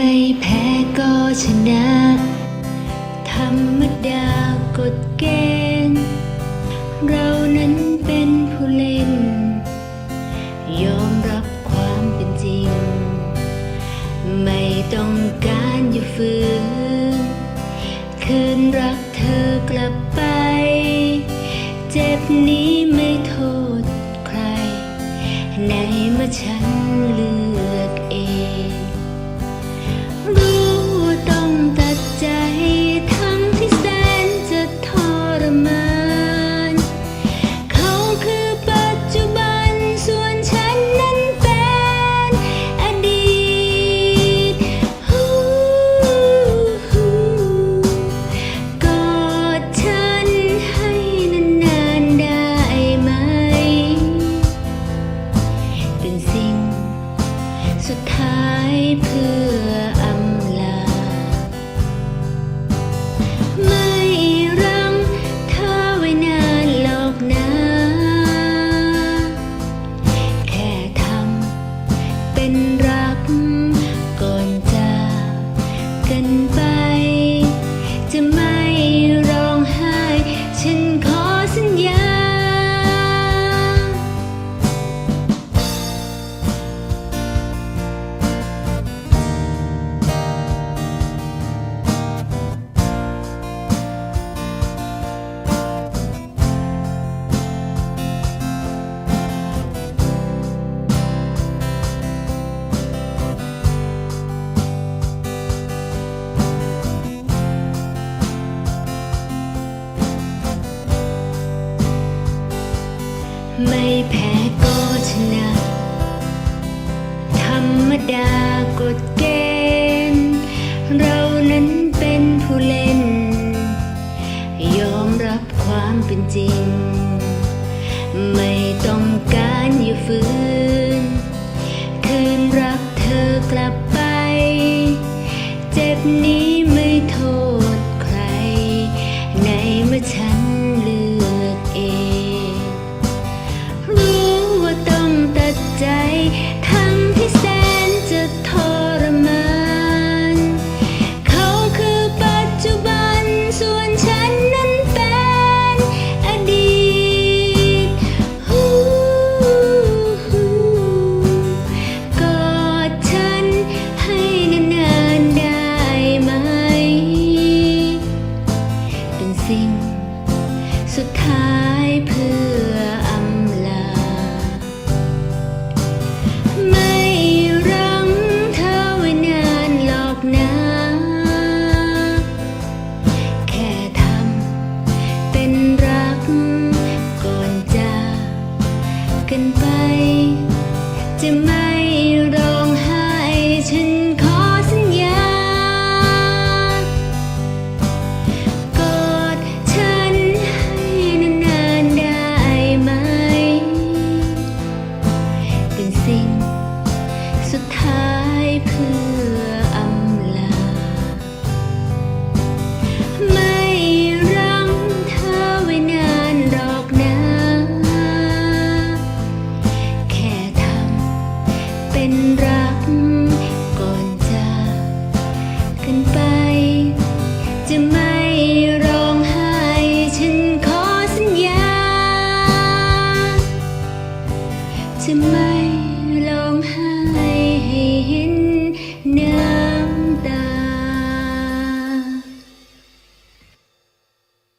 ไม่แพ้ก็ชนะ ธรรมดากฎเกณฑ์เรานั้นเป็นผู้เล่น ยอมรับความเป็นจริง ไม่ต้องการอยู่ฝืนคืนรักเธอกลับไป เจ็บนี้ไม่โทษใคร ในเมื่อฉัน็นสิ่ง สุดท้ายเพื่อ ดากฎเกณฑ์เรานั้นเป็นผู้เล่น ยอมรับความเป็นจริง ไม่ต้องการอยู่ฝืนคืนรัก